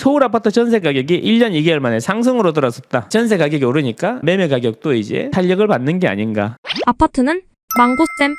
서울 아파트 전세 가격이 1년 2개월 만에 상승으로 돌아섰다. 전세 가격이 오르니까 매매 가격도 이제 탄력을 받는 게 아닌가. 아파트는 망고쌤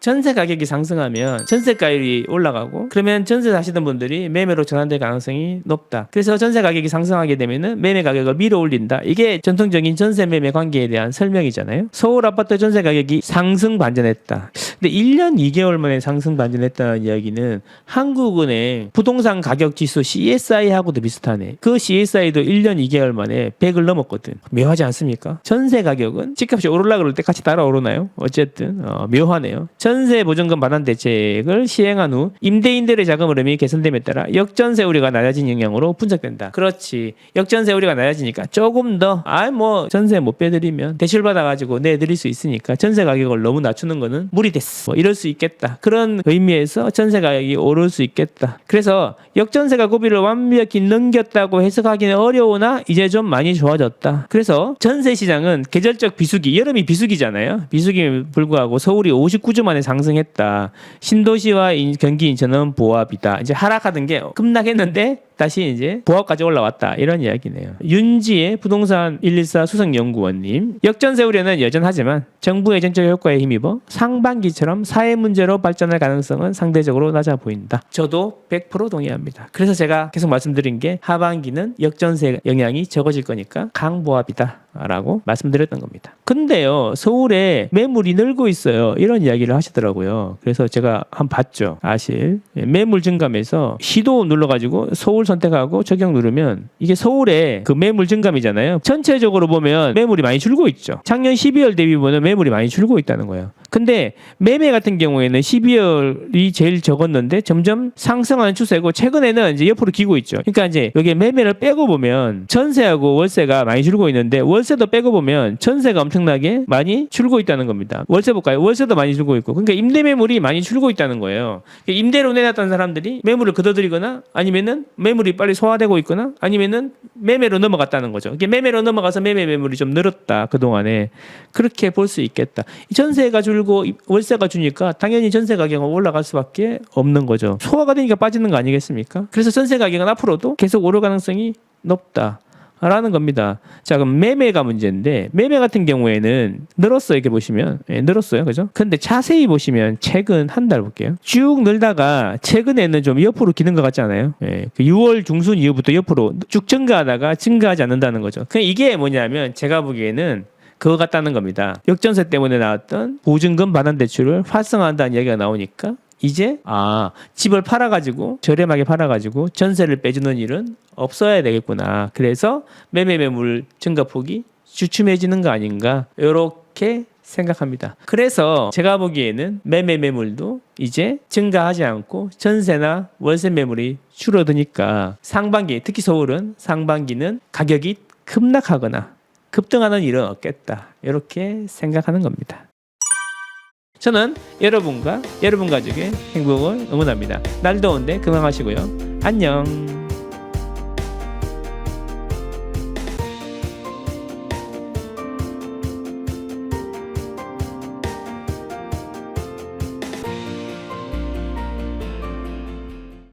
전세 가격이 상승하면 전세가율이 올라가고 그러면 전세 사시던 분들이 매매로 전환될 가능성이 높다. 그래서 전세 가격이 상승하게 되면은 매매 가격을 밀어 올린다. 이게 전통적인 전세 매매 관계에 대한 설명이잖아요. 서울 아파트 전세 가격이 상승 반전했다. 근데 1년 2개월 만에 상승 반전했다는 이야기는 한국은행 부동산 가격 지수 CSI하고도 비슷하네. 그 CSI도 1년 2개월 만에 100을 넘었거든. 묘하지 않습니까? 전세 가격은 집값이 오르라 그럴 때 같이 따라 오르나요? 어쨌든 어, 묘하네요. 전세 보증금 반환 대책을 시행한 후 임대인들의 자금 흐름이 개선됨에 따라 역전세 우려가 낮아진 영향으로 분석된다. 그렇지. 역전세 우려가 낮아지니까 조금 더아뭐 전세 못 빼드리면 대출 받아가지고 내드릴 수 있으니까 전세 가격을 너무 낮추는 거는 무리 됐어. 뭐 이럴 수 있겠다. 그런 의미에서 전세 가격이 오를 수 있겠다. 그래서 역전세가 고비를 완벽히 넘겼다고 해석하기는 어려우나 이제 좀 많이 좋아졌다. 그래서 전세 시장은 계절적 비수기, 여름이 비수기잖아요. 비수기에 불구하고 서울이 59주 만에 상승했다. 신도시와 인- 경기 인천은 보합이다. 이제 하락하던 게 급락했는데 다시 이제 보합까지 올라왔다. 이런 이야기네요. 윤지의 부동산 114 수석연구원님. 역전세 우려는 여전하지만 정부의 정책 효과에 힘입어 상반기처럼 사회 문제로 발전할 가능성은 상대적으로 낮아 보인다. 저도 100% 동의합니다. 그래서 제가 계속 말씀드린 게 하반기는 역전세 영향이 적어질 거니까 강보합이다. 라고 말씀드렸던 겁니다. 근데요, 서울에 매물이 늘고 있어요. 이런 이야기를 하시더라고요. 그래서 제가 한번 봤죠. 아실. 예, 매물 증감에서 시도 눌러가지고 서울 선택하고 적용 누르면 이게 서울의 그 매물 증감이잖아요. 전체적으로 보면 매물이 많이 줄고 있죠. 작년 12월 대비 보면 매물이 많이 줄고 있다는 거예요. 근데 매매 같은 경우에는 12월이 제일 적었는데 점점 상승하는 추세고 최근에는 이제 옆으로 기고 있죠. 그러니까 이제 여기 매매를 빼고 보면 전세하고 월세가 많이 줄고 있는데 월세도 빼고 보면 전세가 엄청나게 많이 줄고 있다는 겁니다. 월세 볼까요? 월세도 많이 줄고 있고 그러니까 임대 매물이 많이 줄고 있다는 거예요. 그러니까 임대로 내놨던 사람들이 매물을 거둬들이거나 아니면은 매물이 빨리 소화되고 있거나 아니면은 매매로 넘어갔다는 거죠. 이게 매매로 넘어가서 매매 매물이 좀 늘었다 그 동안에 그렇게 볼 수 있겠다. 이 전세가 줄고 이- 월세가 주니까 당연히 전세 가격은 올라갈 수밖에 없는 거죠. 소화가 되니까 빠지는 거 아니겠습니까? 그래서 전세 가격은 앞으로도 계속 오를 가능성이 높다. 라는 겁니다. 자, 그럼 매매가 문제인데, 매매 같은 경우에는 늘었어요. 이렇게 보시면. 예, 늘었어요. 그죠? 근데 자세히 보시면 최근 한 달 볼게요. 쭉 늘다가 최근에는 좀 옆으로 기는 것 같지 않아요? 예, 그 6월 중순 이후부터 옆으로 쭉 증가하다가 증가하지 않는다는 거죠. 그 이게 뭐냐면 제가 보기에는 그거 같다는 겁니다. 역전세 때문에 나왔던 보증금 반환 대출을 활성화한다는 이야기가 나오니까 이제 아 집을 팔아가지고 저렴하게 팔아가지고 전세를 빼주는 일은 없어야 되겠구나. 그래서 매매 매물 증가폭이 주춤해지는 거 아닌가 이렇게 생각합니다. 그래서 제가 보기에는 매매 매물도 이제 증가하지 않고 전세나 월세 매물이 줄어드니까 상반기 특히 서울은 상반기는 가격이 급락하거나 급등하는 일은 없겠다. 이렇게 생각하는 겁니다. 저는 여러분과 여러분 가족의 행복을 응원합니다. 날 더운데 건강하시고요. 안녕.